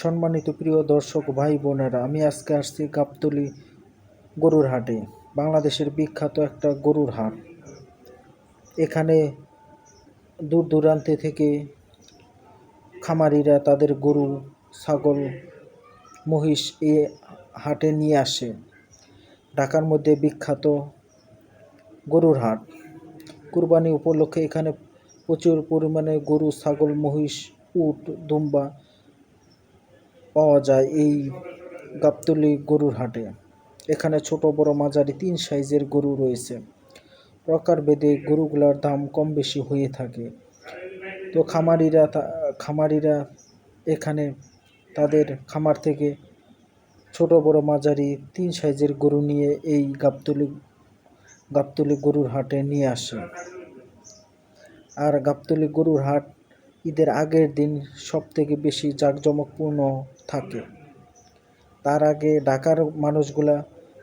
সম্মানিত প্রিয় দর্শক ভাই বোনেরা, আমি আজকে আসছি গাবতলি গরুর হাটে, বাংলাদেশের বিখ্যাত একটা গরুর হাট। এখানে দূর দূরান্তে থেকে খামারিরা তাদের গরু, ছাগল, মহিষ এ হাটে নিয়ে আসে। ঢাকার মধ্যে বিখ্যাত গরুর হাট। কুরবানি উপলক্ষে এখানে প্রচুর পরিমাণে গরু, ছাগল, মহিষ, উট, দুম্বা পাওয়া যায় এই গাবতলি গরুর হাটে। এখানে ছোট, বড়, মাঝারি তিন সাইজের গরু রয়েছে। প্রকার প্রকারভেদে গরুগুলার দাম কম বেশি হয়ে থাকে। তো খামারিরা খামারিরা এখানে তাদের খামার থেকে ছোট, বড়, মাঝারি তিন সাইজের গরু নিয়ে এই গাবতলি গাবতলি গরুর হাটে নিয়ে আসে। আর গাবতলি গরুর হাট ঈদের আগের দিন সব থেকে বেশি জাঁকজমকপূর্ণ থাকে। তার আগে ঢাকার মানুষগুলা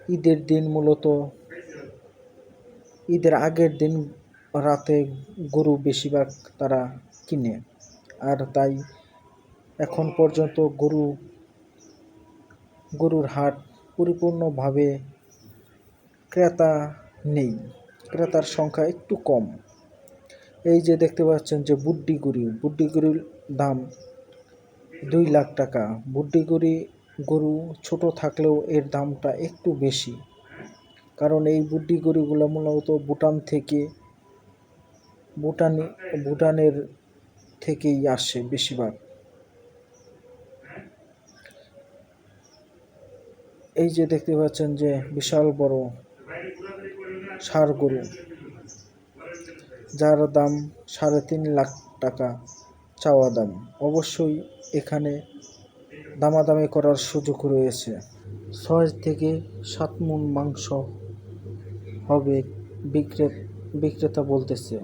ঈদের দিন মূলত, ঈদের আগের দিন রাতে গরু বেশিরভাগ তারা কিনে। আর তাই এখন পর্যন্ত গরু, গরুর হাট পরিপূর্ণভাবে ক্রেতা নেই। ক্রেতার সংখ্যা একটু কম। এই যে দেখতে পাচ্ছেন যে বুড্ডি গরু বুড্ডি গরুর দাম দুই লাখ টাকা। বুড্ডি গরু ছোট থাকলেও এর দামটা একটু বেশি। কারণ এই বুড্ডি গরুগুলো মূলত ভুটান থেকে, ভুটানি, ভুটানের থেকেই আসে বেশিরভাগ। এই যে দেখতে পাচ্ছেন যে বিশাল বড় ষাঁড় গরু। যার দাম সাড়ে তিন লাখ টাকা চাওয়া দাম। অবশ্যই এখানে দামাদামি করার সুযোগ রয়েছে। ছয় থেকে সাত মন মাংস হবে বিক্রে, বিক্রেতা বলতেছে।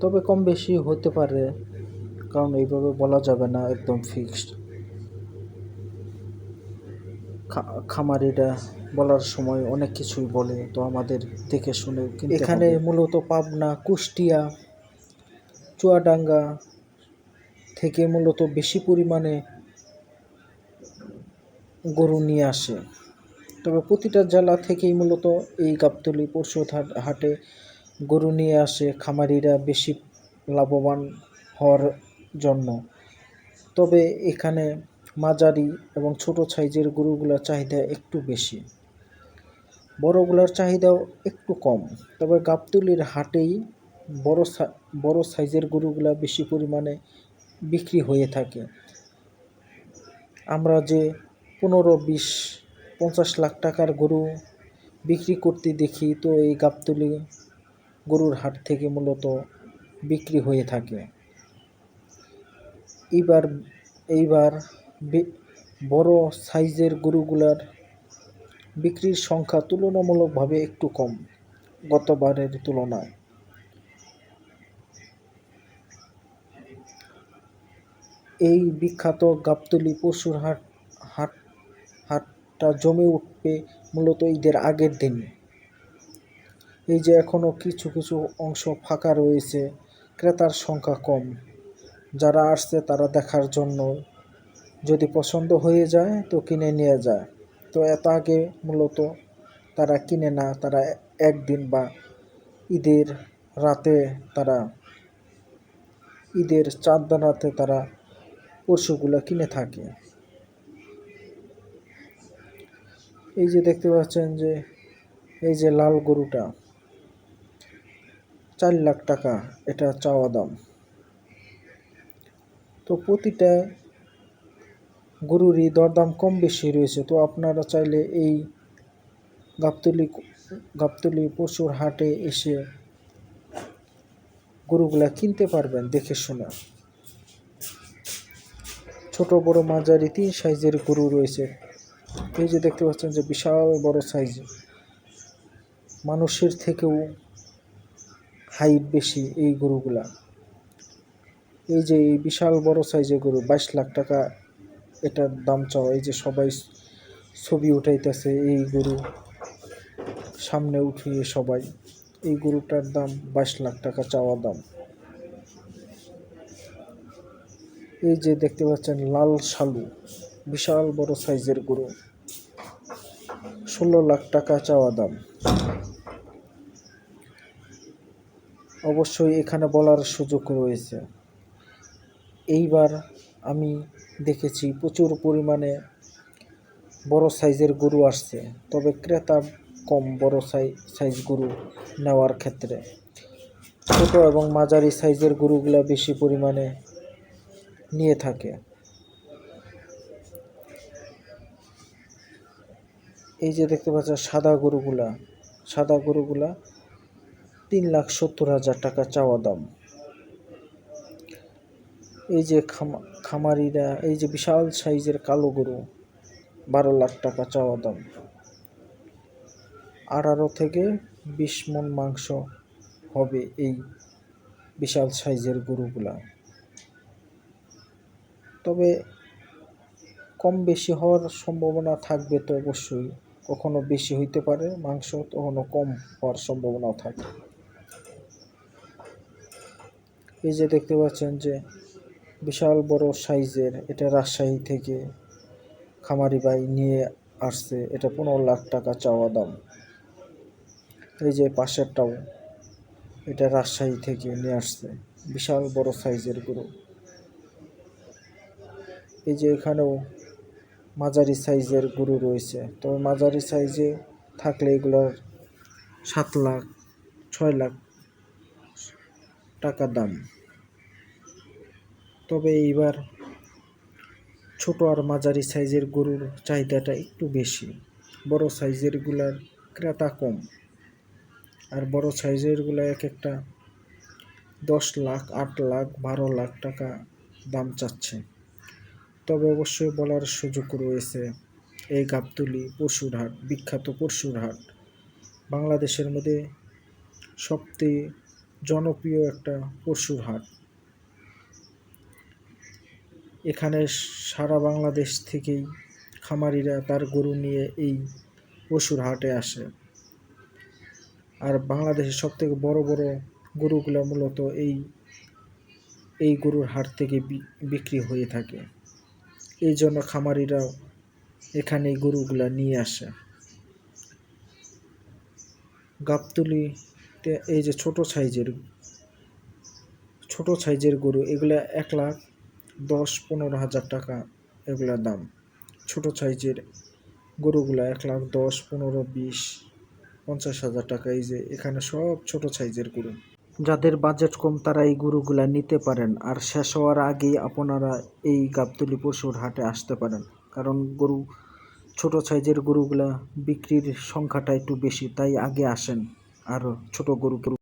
তবে কম বেশি হতে পারে, কারণ এইভাবে বলা যাবে না একদম ফিক্সড। খামারিরা বলার সময় অনেক কিছুই বলে তো আমাদের দেখে শুনে এখানে মূলত পাবনা, কুষ্টিয়া, চুয়াডাঙ্গা থেকে মূলত বেশি পরিমাণে গরু নিয়ে আসে। তবে প্রতিটা জেলা থেকেই মূলত এই গাবতলি পশু হাটে গরু নিয়ে আসে। খামারিরা বেশি লাভবান হওয়ার জন্য। তবে এখানে মাঝারি এবং ছোট সাইজের গরুগুলোর চাহিদা একটু বেশি। বড়গুলোর চাহিদাও একটু কম, তবে গাবতলির হাটেই বড় বড় সাইজের গরুগুলা বেশি পরিমাণে বিক্রি হয়ে থাকে। আমরা যে পনেরো, বিশ, পঞ্চাশ লাখ টাকার গরু বিক্রি করতে দেখি, তো এই গাবতলি গরুর হাট থেকে মূলত বিক্রি হয়ে থাকে। এইবার এইবার বড় সাইজের গরুগুলার বিক্রির সংখ্যা তুলনামূলকভাবে একটু কম গতবারের তুলনায়। এই বিখ্যাত গাবতলি পশুর হাট হাট, হাটটা জমে উঠবে মূলত ঈদের আগের দিন। এই যে এখনও কিছু কিছু অংশ ফাঁকা রয়েছে, ক্রেতার সংখ্যা কম। যারা আসছে তারা দেখার জন্য যদি পছন্দ হয়ে যায় তো কিনে নিয়ে যায়। তো এত আগে মূলত তারা কিনে না, তারা একদিন বা ঈদের রাতে তারা, ঈদের চাঁদ রাতে তারা পশুগুলো কিনে থাকে। এই যে দেখতে পাচ্ছেন যে, এই যে লাল গরুটা, চার লাখ টাকা এটা চাওয়া দাম। তো প্রতিটা গরুরই দরদাম কম বেশি রয়েছে। তো আপনারা চাইলে এই গাবতলি গাবতলি পশুর হাটে এসে গরুগুলা কিনতে পারবেন দেখে শুনে। ছোট, বড়, মাঝারি তিন সাইজের গরু রয়েছে। এই যে দেখতে পাচ্ছেন যে বিশাল বড় সাইজ। মানুষের থেকেও হাইট বেশি এই গরুগুলা। এই যে এই বিশাল বড় সাইজের গরু, বাইশ লাখ টাকা এটার দাম চাওয়া, এই যে সবাই ছবি উঠাইতেছে, এই গরু। সামনে উঠিয়ে সবাই, এই গরুটার দাম বাইশ লাখ টাকা চাওয়া দাম। এই যে দেখতে পাচ্ছেন, লাল শালু, বিশাল বড় সাইজের গরু। ষোলো লাখ টাকা চাওয়া দাম। অবশ্যই এখানে বলার সুযোগ রয়েছে। এইবার আমি দেখেছি, প্রচুর পরিমাণে বড় সাইজের গরু আসছে। তবে ক্রেতা কম বড় সাইজ গরু নেওয়ার ক্ষেত্রে। ছোট এবং মাঝারি সাইজের গরুগুলা বেশি পরিমাণে নিয়ে থাকে। এই যে দেখতে পাচ্ছেন সাদা গরুগুলা সাদা গরুগুলা তিন লাখ সত্তর হাজার টাকা চাওয়া দাম। এই যে খামা, খামারিরা, এই যে বিশাল সাইজের কালো গরু, বারো লাখ টাকা চাওয়া দাম। আঠারো থেকে বিশ মন মাংস হবে এই বিশাল সাইজের গরুগুলা। তবে কম বেশি হওয়ার সম্ভাবনা থাকবে তো অবশ্যই। কখনো বেশি হইতে পারে মাংস কখনো কম হওয়ার সম্ভাবনাও থাকে এই যে দেখতে পাচ্ছেন যে বিশাল বড় সাইজের, এটা রাজশাহী থেকে খামারি ভাই নিয়ে আসছে, এটা পনেরো লাখ টাকা চাওয়া দাম। এই যে পাশেরটাও, এটা রাজশাহী থেকে নিয়ে আসছে, বিশাল বড় সাইজের গরু। এই যে এখানেও মাঝারি সাইজের গরু রয়েছে, তবে মাঝারি সাইজে থাকলে এগুলোর সাত লাখ, ছয় লাখ টাকা দাম। তবে এইবার ছোট আর মাঝারি সাইজের গরুর চাহিদাটা একটু বেশি। বড় সাইজেরগুলার ক্রেতা কম। আর বড় সাইজেরগুলো এক একটা দশ লাখ, আট লাখ, বারো লাখ টাকা দাম চাচ্ছে। তবে অবশ্যই বলার সুযোগ রয়েছে, এই গাবতলি পশুর হাট বিখ্যাত পশুর হাট বাংলাদেশের মধ্যে সবচেয়ে জনপ্রিয় একটা পশুর হাট এখানে সারা বাংলাদেশ থেকেই খামারিরা তার গরু নিয়ে এই পশুর হাটে আসে। আর বাংলাদেশের সব থেকে বড় বড় গরুগুলো মূলত এই এই গরুর হাট থেকে বিক্রি হয়ে থাকে। এই জন্য খামারিরাও এখানে এই গরুগুলা নিয়ে আসে। গাবতলিতে এই যে ছোট সাইজের ছোট সাইজের গরু, এগুলা এক লাখ দশ পনেরো হাজার টাকা এগুলার দাম। ছোট সাইজের গরুগুলা এক লাখ দশ, পনেরো, বিশ, পঞ্চাশ হাজার টাকা। এই যে এখানে সব ছোট সাইজের গরু। যাদের বাজেট কম তারা এই গরুগুলা নিতে পারেন আর শেষ হওয়ার আগেই আপনারা এই গাবতলি পশুর হাটে আসতে পারেন। কারণ গরু, ছোট সাইজের গরুগুলা বিক্রির সংখ্যাটা একটু বেশি, তাই আগে আসেন। আর ছোট গরু